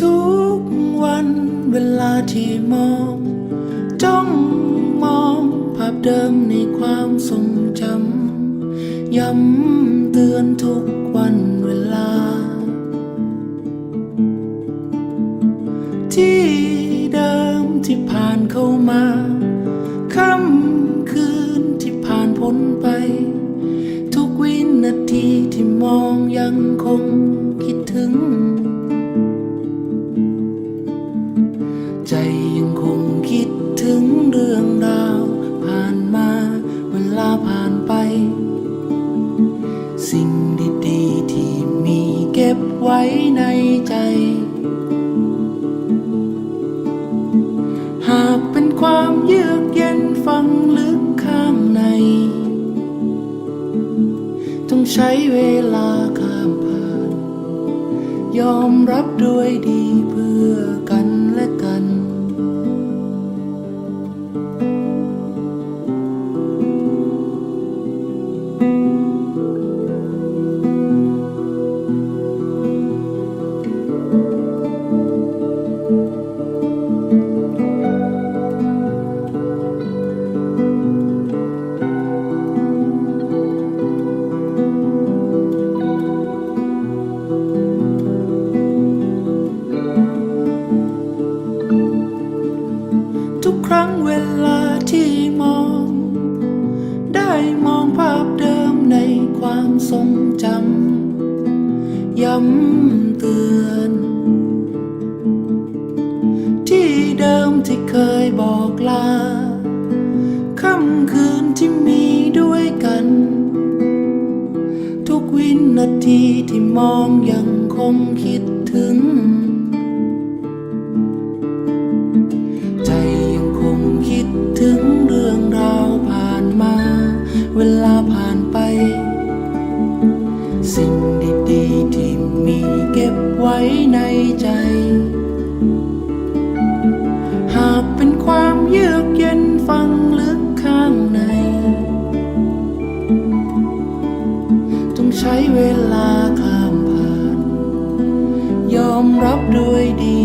ทุกวันเวลาที่มองจ้องมองภาพเดิมในความทรงจำย้ำเตือนทุกวันเวลา ที่เดิมที่ผ่านเข้ามาค่ำคืนที่ผ่านพ้นไป นาทีที่มองยังคงคิดถึง ใจยังคงคิดถึงเรื่องราว ผ่านมาเวลาผ่านไป สิ่งดีๆที่มีเก็บไว้ใน ใช้เวลาข้ามผ่าน ยอมรับด้วยดีเพื่อกันและกัน รั้งเวลาที่มอง ได้มองภาพเดิมในความทรงจำย้ำเตือน ที่เดิมที่เคยบอกลาค่ำคืนที่มีด้วยกัน ทุกวินาทีที่มองยังคงคิดถึง สิ่งดีๆที่มีเก็บไว้ในใจ หากเป็นความเยือกเย็นฟังลึกข้างใน ต้องใช้เวลาข้ามผ่าน ยอมรับด้วยดี